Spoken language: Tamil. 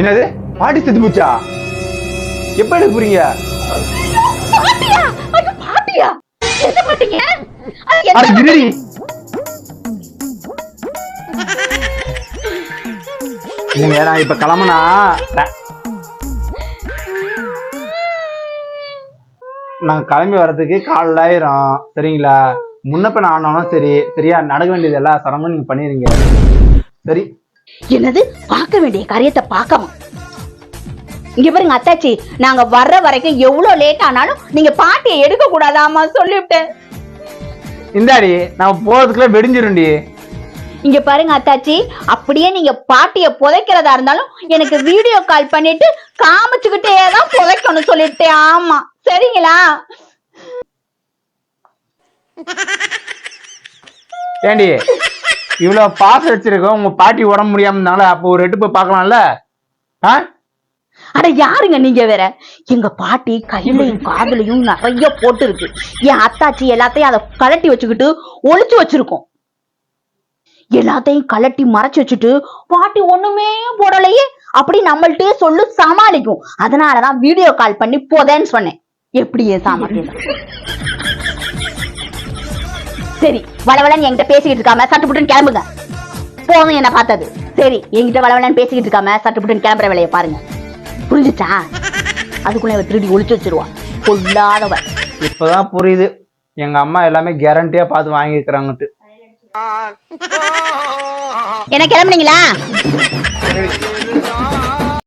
என்னது? பாட்டி செத்து போச்சா? எப்ப எடுக்க போறீங்க? நான் இப்ப கிளம்புனா. நான் கிளம்பி வர்றதுக்கு காலைல ஆயிரும். சரிங்களா? முன்னப்ப நான் ஆனாலும் சரி. சரியா? நடக்க வேண்டியது எல்லாம் சிரமம் நீங்க பண்ணிருங்க சரி. என்னது? பார்க்க வேண்டிய காரியத்தை பார்க்காம இங்க பாருங்க அத்தாச்சி நாங்க வர்ற வரைக்கும் எவ்வளவு லேட் ஆனாலும் நீங்க பாட்டியை எடுக்க கூடாதாமா சொல்லிவிட்டேன். இந்தாடி நான் போறதுக்குள்ள வெடிஞ்சிருண்டி இங்க பாருங்க அத்தாச்சி அப்படியே நீங்க பாட்டிய புதைக்கிறதா இருந்தாலும் எனக்கு வீடியோ கால் பண்ணிட்டு காமிச்சுக்கிட்டே தான் புதைக்கணும் சொல்லிட்டேன் ஆமா சரிங்களா? ஏண்டி இவ்வளவு பாசம் வச்சிருக்கோம் உங்க பாட்டி உடம்பு முடியாம அப்போ ஒரு எடுப்பு போய் பார்க்கலாம்ல? ஆ? அட யாருங்க நீங்க வேற? எங்க பாட்டி கையிலையும் காதுலயும் நிறைய போட்டு இருக்கு என் அத்தாச்சி எல்லாத்தையும் அதை கலட்டி வச்சுக்கிட்டு ஒளிச்சு வச்சிருக்கோம். எல்லாத்தையும் கலட்டி மறைச்சு வச்சுட்டு பாட்டி ஒண்ணுமே போடலையே? அப்படி நம்மள்ட்டே சொல்லு சமாளிக்கும். அதனாலதான் வீடியோ கால் பண்ணி போதேன்னு சொன்னேன். எப்படி என் சாமர்த்தியம் சரி வளவளன்னு என்கிட்ட பேசிக்கிட்டு இருக்காம சட்டுப்புட்டுன்னு கிளம்புங்க. போதும் என்ன பார்த்தது. சரி என்கிட்ட வளவளன்னு பேசிக்கிட்டு இருக்காம சட்டுப்புட்டுன்னு கிளம்புற வேலையை பாருங்க. புரிஞ்சுச்சா? அதுக்குள்ள இவ திருடி ஒளிச்சு வச்சிருவா. கொள்ளாதவ இப்பதான் புரியுது. எங்க அம்மா எல்லாமே கேரண்டியா பார்த்து வாங்கிக்கிறாங்கட்டு என்ன கிளம்புனீங்களா?